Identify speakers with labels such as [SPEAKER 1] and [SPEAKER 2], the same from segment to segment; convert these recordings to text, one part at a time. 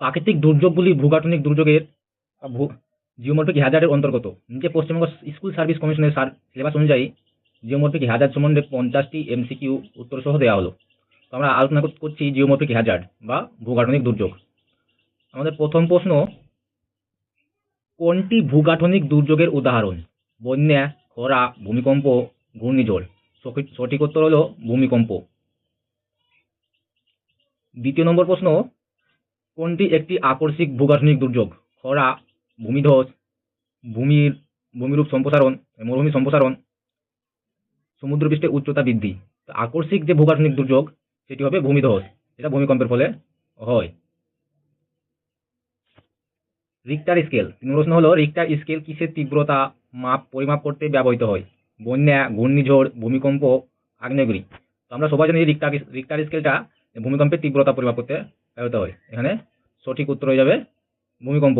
[SPEAKER 1] প্রাকৃতিক দুর্যোগগুলি ভূগাঠনিক দুর্যোগের জিওমর্ফিক হ্যাজার্ডের অন্তর্গত। নিচে পশ্চিমবঙ্গ স্কুল সার্ভিস কমিশনের সিলেবাস অনুযায়ী জিওমর্ফিক হ্যাজার্ড সম্বন্ধে পঞ্চাশটি এমসিকিউ উত্তর সহ দেওয়া হলো। তো আমরা আলোচনা করছি জিওমর্ফিক হ্যাজার্ড বা ভূগাঠনিক দুর্যোগ। আমাদের প্রথম প্রশ্ন, কোনটি ভূগাঠনিক দুর্যোগের উদাহরণ? বন্যা, খরা, ভূমিকম্প, ঘূর্ণিঝড়। সঠিক উত্তর হলো ভূমিকম্প। দ্বিতীয় নম্বর প্রশ্ন কোনটি একটি আকস্মিক ভূগাঠনিক দুর্যোগ? খরা, ভূমিধস, ভূমির, ভূমিরূপ সম্প্রসারণ, মরুভূমি সম্প্রসারণ সমুদ্রপৃষ্ঠের উচ্চতা বৃদ্ধি। আকস্মিক যে ভূগাঠনিক দুর্যোগ, সেটি হবে ভূমিধস। এটা ভূমিকম্পের ফলে হয়। রিক্টার স্কেল তিন প্রশ্ন হলো রিক্টার স্কেল কিসের তীব্রতা, মাপ, পরিমাপ করতে ব্যবহৃত হয়? বন্যা, ঘূর্ণিঝড়, ভূমিকম্প, আগ্নেয়গিরি। তো আমরা সবাই জানি রিক্টার রিক্টার স্কেলটা ভূমিকম্পের তীব্রতা, পরিমাপ করতে ব্যবহৃত হয়। এখানে সঠিক উত্তর হয়ে যাবে ভূমিকম্প।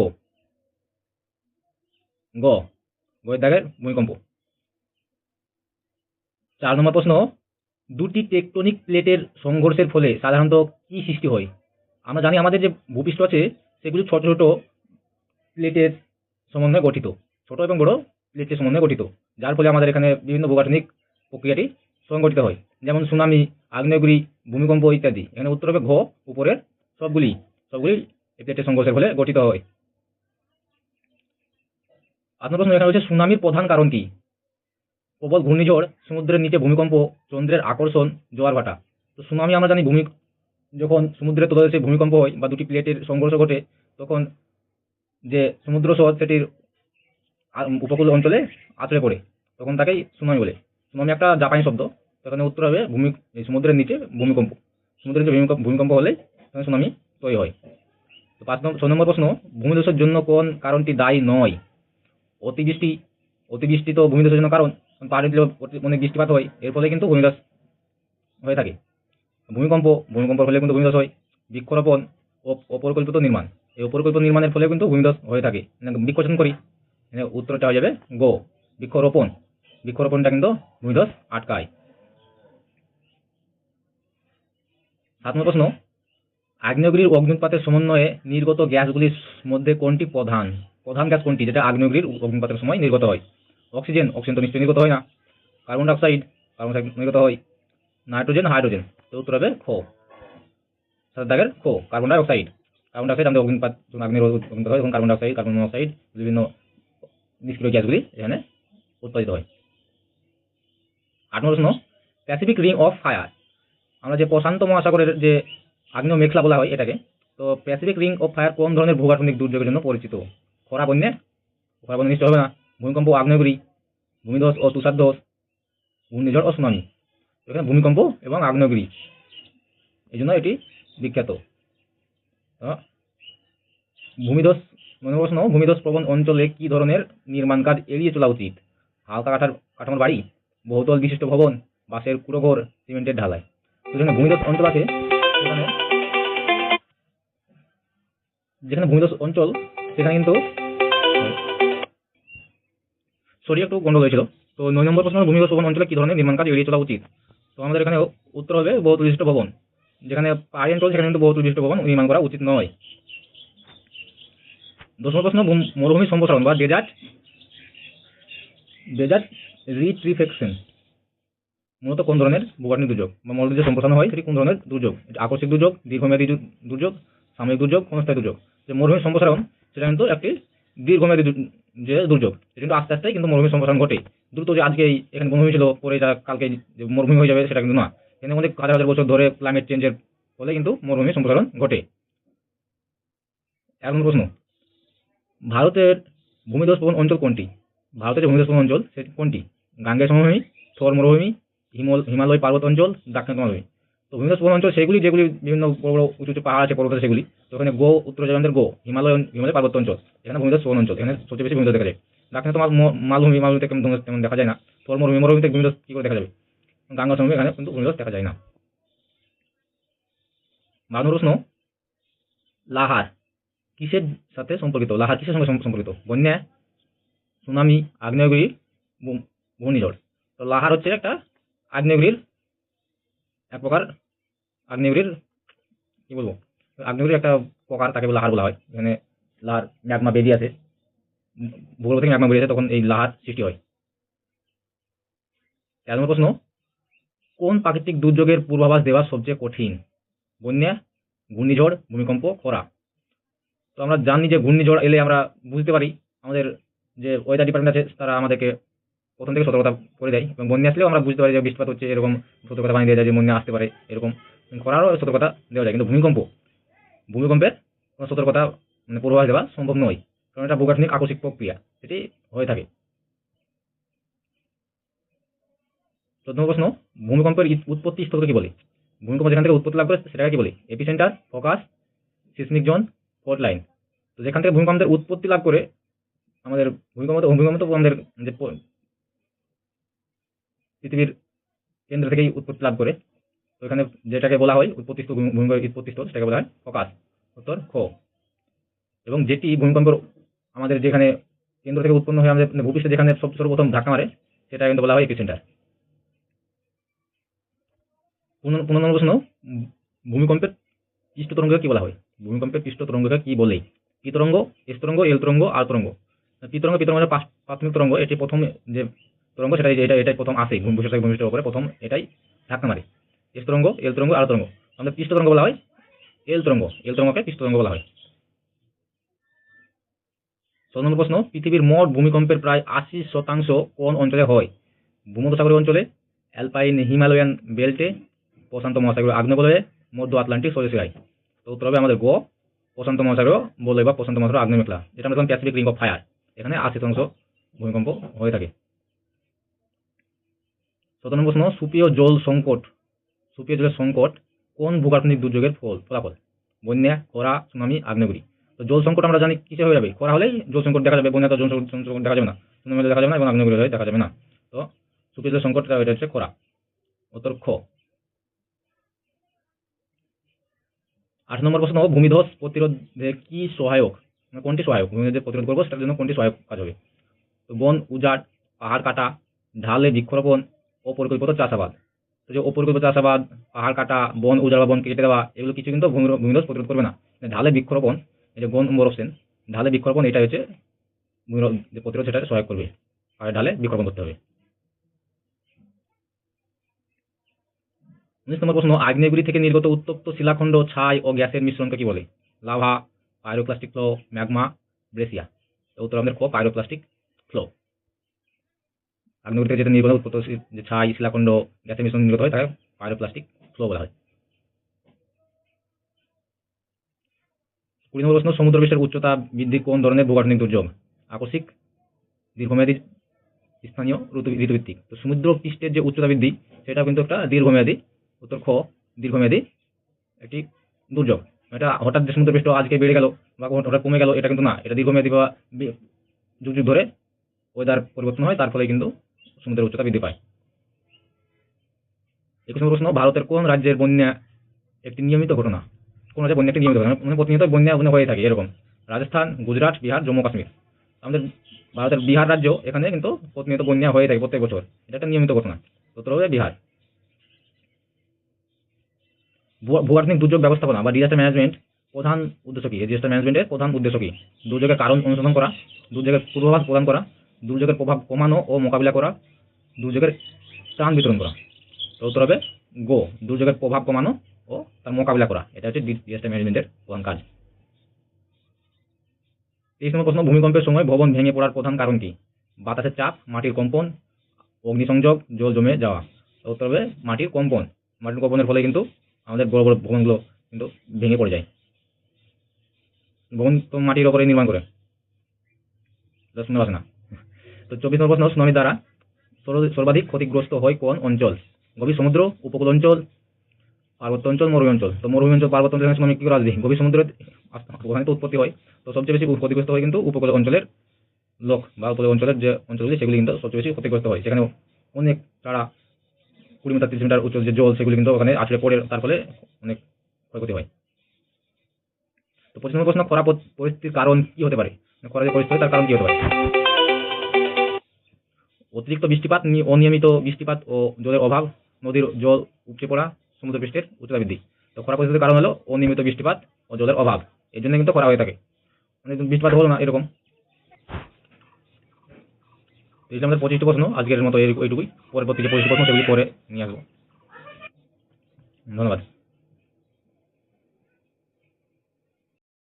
[SPEAKER 1] গ। গয়ের দাগের ভূমিকম্প। চার নম্বর প্রশ্ন, দুটি টেকটনিক প্লেটের সংঘর্ষের ফলে সাধারণত কি সৃষ্টি হয়? আমরা জানি আমাদের যে ভূপৃষ্ঠ আছে, সেগুলি ছোট ছোট প্লেটের সমন্বয়ে গঠিত। ছোট এবং বড় প্লেটের সমন্বয়ে গঠিত। যার ফলে আমাদের এখানে বিভিন্ন ভূগাঠনিক প্রক্রিয়াটি সংঘটিত হয়। যেমন সুনামি আগ্নেয়গিরি, ভূমিকম্প ইত্যাদি। এখানে উত্তর হবে ঘ, উপরের সবগুলি। সবগুলি এই প্লেটের সংঘর্ষের ফলে গঠিত হয়। আপনার প্রশ্ন এখানে হচ্ছে সুনামির প্রধান কারণ কি? প্রবল ঘূর্ণিঝড়, সমুদ্রের নিচে ভূমিকম্প, চন্দ্রের আকর্ষণ, জোয়ার ভাটা। তো সুনামি আমরা জানি, ভূমি যখন সমুদ্রের তলদেশে ভূমিকম্প হয় বা দুটি প্লেটের সংঘর্ষ ঘটে, তখন যে সমুদ্র স্রোত সেটির উপকূল অঞ্চলে আছড়ে পড়ে, তখন তাকেই সুনামি বলে। সুনামি একটা জাপানি শব্দ সেখানে উত্তর হবে ভূমি সমুদ্রের নিচে ভূমিকম্প। সমুদ্রের নিচে ভূমিকম্প ভূমিকম্প হলে সুনামি তৈরি হয়। তো পাঁচ নম্বর ছ নম্বর প্রশ্ন ভূমিধসের জন্য কোন কারণটি দায়ী নয়? অতিবৃষ্টি অতিবৃষ্টি তো ভূমিধসের জন্য কারণ পাহাড়ি অনেক বৃষ্টিপাত হয়, এর ফলে কিন্তু ভূমিধস হয়ে থাকে। ভূমিকম্প, ভূমিকম্পের ফলে কিন্তু ভূমিধস হয়, বৃক্ষরোপণ অপরিকল্পিত নির্মাণ। এই অপরিকল্পিত নির্মাণের ফলে কিন্তু ভূমিধস হয়ে থাকে। মানে বৃক্ষরোপণ করি উত্তরটা হয়ে যাবে গো, বৃক্ষরোপণ। বৃক্ষরোপণটা কিন্তু ভূমিধস আটকায়। সাত নম্বর প্রশ্ন আগ্নেয়গিরির অগ্নুৎপাতের সমন্বয়ে নির্গত গ্যাসগুলির মধ্যে কোনটি প্রধান? প্রধান গ্যাস কোনটি? যেটা আগ্নেয়গিরির অগ্নুৎপাতের সময় নির্গত হয়। অক্সিজেন অক্সিজেন তো নিশ্চয়ই নির্গত হয় না। কার্বন ডাইঅক্সাইড কার্বন ডাইঅক্সাইড নির্গত হয়। Nitrogen, hydrogen. তো উত্তর হবে খো। সাত দাগের খো, কার্বন ডাইঅক্সাইড। কার্বন ডাইঅক্সাইড আমাদের অগ্নুৎপাত যখন আগ্নেয় অগ্নুৎপাত হয় কার্বন ডাইঅক্সাইড, কার্বন মনোক্সাইড, বিভিন্ন নিষ্ক্রিয় গ্যাসগুলি এখানে উৎপাদিত হয়। আট নম্বর প্রশ্ন, প্যাসিফিক রিং অফ ফায়ার। আমরা যে প্রশান্ত মহাসাগরের যে আগ্নেয় মেঘলা বলা হয় এটাকে। তো প্যাসিফিক রিং অফ ফায়ার কোন ধরনের ভূগাঠনিক দুর্যোগের জন্য পরিচিত? খরা, বন্যা? খরা, বন্যা নিশ্চয় হবে না। ভূমিকম্প আগ্নেয়গিরি, ভূমিধস ও তুষারধস, ঘূর্ণিঝড় ও সুনামি। এখানে ভূমিকম্প এবং আগ্নেয়গিরি। এই জন্য এটি বিখ্যাত। ভূমিধস, মনে প্রশ্ন ভূমিধস প্রবণ অঞ্চলে কি ধরনের নির্মাণ কাজ এড়িয়ে চলা উচিত? হালকা কাঠার, কাঠামোর বাড়ি, বহুতল বিশিষ্ট ভবন, বাঁশের কুড়োঘর, সিমেন্টের ঢালাই। তো যেখানে ভূমিধস অঞ্চল আছে। সেখানে যেখানে ভূমিধস অঞ্চল, সেখানে কিন্তু সরি একটু গন্ডগোল হয়েছিল। তো নয় নম্বর প্রশ্ন, ভূমিধস ভবন অঞ্চলে কি ধরনের নির্মাণ কাজ এড়িয়ে চলা উচিত? তো আমাদের এখানে উত্তর হবে বহুতল বিশিষ্ট ভবন, যেখানে পাহাড়ি অঞ্চল, সেখানে কিন্তু বহুতল বিশিষ্ট ভবন নির্মাণ করা উচিত নয়। দশ নম্বর প্রশ্ন, ভূম- মরুভূমি সম্প্রসারণ বা ডেজার্ট ডেজার্ট রিট্রিফেকশন। মূলত কোন ধরনের ভূগাঠনিক দুর্যোগ? বা মরুভূমি সম্প্রসারণ হয়, সেটি কোন ধরনের দুর্যোগ? আকস্মিক দুর্যোগ, দীর্ঘমেয়াদী দুর্যোগ, সাময়িক দুর্যোগ, ক্ষণস্থায়ী দুর্যোগ। যে মরুভূমি সম্প্রসারণ, সেটা কিন্তু একটি দীর্ঘমেয়াদী যে দুর্যোগ। সেটা কিন্তু আস্তে আস্তে কিন্তু মরুভূমি সম্প্রসারণ ঘটে। দ্রুত যে আজকে এখানে বনভূমি ছিল পরে যা কালকে মরুভূমি হয়ে যাবে, সেটা কিন্তু না। এখানে অনেক হাজার হাজার বছর ধরে ক্লাইমেট চেঞ্জের ফলে কিন্তু মরুভূমি সম্প্রসারণ ঘটে। নম্বর প্রশ্ন? ভারতের ভূমিধস অঞ্চল কোনটি? ভারতের যে ভূমিধস অঞ্চল সেটি কোনটি? গাঙ্গেয় সমভূমি, থর মরুভূমি, হিমল হিমালয় পার্বত অঞ্চল, দাক্ষিণ মালভূমি তো প্রবণ অঞ্চল সেগুলি, যেগুলি বিভিন্ন বড় বড় উঁচু উঁচু পাহাড় আছে, পর্বত সেগুলি, তো এখানে গো, উত্তর জয়ন্তের গো, হিমালয় হিমালয় পার্বত্য অঞ্চল, এখানে ভূমিধস প্রবণ অঞ্চল, এখানে সবচেয়ে বেশি ভূমিধস দেখা যায়। দাক্ষিণে তো মাল- ম- মালভূমি, মালভূমিতে তেমন দেখা যায় না। তোর মরুভূমি মরুভূমিতে ভূমিধস কী করে দেখা যাবে? গাঙ্গা সমভূমি, এখানে কিন্তু ভূমিধস দেখা যায় না। নম্বর প্রশ্ন লাহার, কিসের সাথে সম্পর্কিত? লাহার কিসের সঙ্গে সম্পর্কিত? বন্যা, সুনামি, আগ্নেয়গিরি ঘূর্ণিঝড়। তো লাহার হচ্ছে একটা আগ্নেয়গিরির এক প্রকার আগ্নেয়গিরির কি বলব? আগ্নেয়গিরির একটা প্রকার তাকে বলে লাহার বলা হয়। এখানে লাহার ম্যাগমা বেরিয়ে আসে ভূগর্ভ থেকে ম্যাগমা বেরিয়ে আসে তখন এই লাহার সৃষ্টি হয়। তেরো নম্বর প্রশ্ন কোন প্রাকৃতিক দুর্যোগের পূর্বাভাস দেওয়া সবচেয়ে কঠিন? বন্যা ঘূর্ণিঝড় ভূমিকম্প খরা তো আমরা জানি যে ঘূর্ণিঝড় এলে আমরা বুঝতে পারি, আমাদের যে ওয়েদার ডিপার্টমেন্ট আছে, তারা আমাদেরকে প্রথম থেকে সতর্কতা করে দেয়। এবং বন্যা আসলেও আমরা বুঝতে পারি যে বৃষ্টিপাত হচ্ছে, এরকম সতর্কতা বানিয়ে দেওয়া যায় যে বন্যা আসতে পারে, এরকম। খরারও সতর্কতা দেওয়া যায়। কিন্তু ভূমিকম্প, ভূমিকম্পের কোনো সতর্কতা মানে পূর্বাভাস দেওয়া সম্ভব নয় কারণ এটা ভূগাঠনিক আকস্মিক প্রক্রিয়া এটি হয়ে থাকে। চোদ্দ প্রশ্ন ভূমিকম্পের উৎপত্তি স্থলকে কি বলে? ভূমিকম্প যেখান থেকে উৎপত্তি লাভ করে সেটাকে কি বলে? Epicentre focus seismic zone fault line. তো যেখান থেকে ভূমিকম্পের উৎপত্তি লাভ করে আমাদের ভূমিকম্প ভূমিকম্প তো আমাদের যে পৃথিবীর কেন্দ্র থেকেই উৎপত্তি লাভ করে তো এখানে যেটাকে বলা হয় উৎপত্তি স্থল ভূমি- ভূমিকম্পের উৎপত্তি স্থল সেটাকে বলা হয় ফোকাস, উত্তর খ। এবং যেটি ভূমিকম্পের আমাদের যেখানে কেন্দ্র থেকে উৎপন্ন হয়ে আমাদের ভূপৃষ্ঠে যেখানে সব সর্বপ্রথম ধাক্কা মারে, সেটা কিন্তু বলা হয় এপিসেন্টার। পনেরো পনেরো প্রশ্ন, ভূমিকম্পের পৃষ্ঠ তরঙ্গকে কি বলা হয়? ভূমিকম্পের পৃষ্ঠ তরঙ্গকে কি বলে? পি তরঙ্গ, এস তরঙ্গ, এল তরঙ্গ, আর তরঙ্গ। পি তরঙ্গ পি তরঙ্গ প্রাথমিক তরঙ্গ, এটি প্রথম যে তরঙ্গ, সেটাই এটা এটাই প্রথম আসে ভূমিপৃষ্ঠ থেকে ভূমিপৃষ্ঠের উপরে প্রথম এটাই ধাক্কা মারে। এস তরঙ্গ এল তরঙ্গ আর তরঙ্গ। আমাদের পৃষ্ঠ তরঙ্গ বলা হয় এল তরঙ্গ। এল তরঙ্গকে পৃষ্ঠ তরঙ্গ বলা হয়। নম্বর প্রশ্ন, পৃথিবীর মোট ভূমিকম্পের প্রায় আশি শতাংশ কোন অঞ্চলে হয়? ভূমধ্যসাগরীয় অঞ্চলে, অ্যালপাইন হিমালয়ান বেল্টে, প্রশান্ত মহাসাগর আগ্নেয়বলয়ে মধ্য আটলান্টিক সরিসিরাই তো উত্তর হবে আমাদের গো, প্রশান্ত মহাসাগর বলয় বা প্রশান্ত মহাসাগর আগ্নেয় মেঘলা যেটা আমরা প্যাসিফিক রিং অফ ফায়ার এখানে আশি শতাংশ ভূমিকম্প হয়ে থাকে। নম্বর প্রশ্ন সুপীয় জল সংকট সুপীয় জলের সংকট কোন ভূগাঠনিক দুর্যোগের ফল, ফলাফল? বন্যা, খরা, সুনামি, আগ্নেয়গিরি। তো জল সংকট আমরা জানি কিসে হয়ে যাবে? খরা হলেই জল সংকট দেখা যাবে, বন্যা তো জল সংকট দেখা যাবে না। সুনামি দেখা যাবে না এবং আগ্নেয়গিরি হলে দেখা যাবে না। তো সুপীয় জলের সংকট এটা হচ্ছে খরা। উত্তর খ। আট নম্বর প্রশ্ন, ভূমিধস প্রতিরোধে কি সহায়ক? মানে কোনটি সহায়ক? ভূমিধস প্রতিরোধ করব, সেটার জন্য কোনটি সহায়ক কাজ হবে? তো বন, উজাড়, পাহাড় কাটা, ঢালে বৃক্ষরোপণ অপরিকল্পিত চাষাবাদ। যে অপরিকল্পিত চাষাবাদ পাহাড় কাটা, বন উজাড় বা বন কেটে দেওয়া, এগুলো কিছু কিন্তু ভূমি ভূমিধস প্রতিরোধ করবে না। মানে ঢালে বৃক্ষরোপণ, এই যে বন নম্বর ঢালে বৃক্ষরোপণ এটা হচ্ছে ভূমিরোধ প্রতিরোধ সেটা সহায়ক করবে। পাহাড়ে ঢালে বৃক্ষরোপণ করতে হবে। উনিশ নম্বর প্রশ্ন, আগ্নেয়গিরি থেকে নির্গত উত্তপ্ত শিলাখণ্ড, ছাই ও গ্যাসের মিশ্রণকে কি বলে? Lava, pyroclastic flow, magma, breccia. উত্তর আমাদের খ, পাইরোপ্লাস্টিক ফ্লো। আগ্নেয়গিরি থেকে যেটা নির্গত উৎপত্ত যে ছাই, শিলাখণ্ড গ্যাসের মিশ্রণ নির্গত হয়, তাকে পাইরোপ্লাস্টিক ফ্লো বলা হয়। কুড়ি নম্বর প্রশ্ন, সমুদ্র পৃষ্ঠের উচ্চতা বৃদ্ধি কোন ধরনের ভূগাঠনিক দুর্যোগ? আকস্মিক, দীর্ঘমেয়াদী, স্থানীয়, ঋতু, ঋতুভিত্তিক। তো সমুদ্র পৃষ্ঠের যে উচ্চতা বৃদ্ধি সেটা কিন্তু একটা দীর্ঘমেয়াদী, উত্তর খ, দীর্ঘমেয়াদী একটি দুর্যোগ। এটা হঠাৎ যে সমুদ্রপৃষ্ঠ আজকে বেড়ে গেল বা হঠাৎ কমে গেল, এটা কিন্তু না। এটা দীর্ঘমেয়াদী বা যুগ যুগ ধরে ওয়েদার পরিবর্তন হয়, তার ফলে কিন্তু সমুদ্রের উচ্চতা বৃদ্ধি পায়। একুশ নম্বর প্রশ্ন, ভারতের কোন রাজ্যের বন্যা একটি নিয়মিত ঘটনা? কোন রাজ্যের বন্যা একটি নিয়মিত ঘটনা? মানে প্রতিনিয়ত বন্যা বন্যা হয়ে থাকে, এরকম। রাজস্থান, গুজরাট, বিহার, জম্মু, কাশ্মীর। আমাদের ভারতের বিহার রাজ্য, এখানে কিন্তু প্রতিনিয়ত বন্যা হয়ে থাকে প্রত্যেক বছর। এটা একটা নিয়মিত ঘটনা। উত্তর হবে বিহার। ভূ- ভূগাঠনিক দুর্যোগ ব্যবস্থাপনা বা ডিজাস্টার ম্যানেজমেন্ট প্রধান উদ্দেশ্য কি? ডিজাস্টার ম্যানেজমেন্টের প্রধান উদ্দেশ্য কি? দুর্যোগের কারণ অনুসন্ধান করা, দুর্যোগের পূর্বাভাস প্রদান করা, দুর্যোগের প্রভাব কমানো ও মোকাবিলা করা দুর্যোগের ত্রাণ বিতরণ করা। তো উত্তর হবে গো দুর্যোগের প্রভাব কমানো ও তার মোকাবিলা করা। এটা হচ্ছে ডিজাস্টার ম্যানেজমেন্টের প্রধান কাজ। তেইশ নম্বর প্রশ্ন, ভূমিকম্পের সময় ভবন ভেঙে পড়ার প্রধান কারণ কি? বাতাসের চাপ, মাটির কম্পন, অগ্নিসংযোগ, জল জমে যাওয়া। উত্তর হবে মাটির কম্পন। মাটির কম্পনের ফলে কিন্তু আমাদের বড় বড় ভবনগুলো কিন্তু ভেঙে পড়ে যায়। ভবন তো মাটির ওপরে নির্মাণ করে। শুনতে পাচ্ছে না তো চব্বিশ নম্বর প্রশ্ন সুনামি দ্বারা সর্বাধিক ক্ষতিগ্রস্ত হয় কোন অঞ্চল? গভীর সমুদ্র, উপকূল অঞ্চল, পার্বত্য অঞ্চল, মরুভূমি অঞ্চল। তো মরুভূমি অঞ্চল, পার্বত্য অঞ্চল সুনামি কি করে আসবে গভীর সমুদ্রের ওখানে তো উৎপত্তি হয়। তো সবচেয়ে বেশি ক্ষতিগ্রস্ত হয় কিন্তু উপকূল অঞ্চলের লোক বা উপকূল অঞ্চলের যে অঞ্চলগুলি, সেগুলি কিন্তু সবচেয়ে বেশি ক্ষতিগ্রস্ত হয়। সেখানে অনেক তারা কুড়ি মিটার, তিরিশ মিটার উচ্চ যে জল, সেগুলি কিন্তু ওখানে আছড়ে পড়ে, তার ফলে অনেক ক্ষয়ক্ষতি হয়। তো নম্বর প্রশ্ন, খরা পরিস্থিতির কারণ কি হতে পারে? খরা যে পরিস্থিতি, তার কারণ কি হতে পারে? অতিরিক্ত বৃষ্টিপাত অনিয়মিত বৃষ্টিপাত ও জলের অভাব, নদীর জল উপচে পড়া সমুদ্র পৃষ্ঠের উচ্চতা বৃদ্ধি। তো খরা পরিস্থিতির কারণ হলো অনিয়মিত বৃষ্টিপাত ও জলের অভাব। এই জন্য কিন্তু করা হয়ে থাকে। মানে বৃষ্টিপাত হলো না, এরকম। এই আমাদের পঁচিশটি প্রশ্ন, আজকের মতো এইটুকুই। পরবর্তী যে পঁচিশটি প্রশ্ন, সেগুলি পরে নিয়ে আসব। ধন্যবাদ।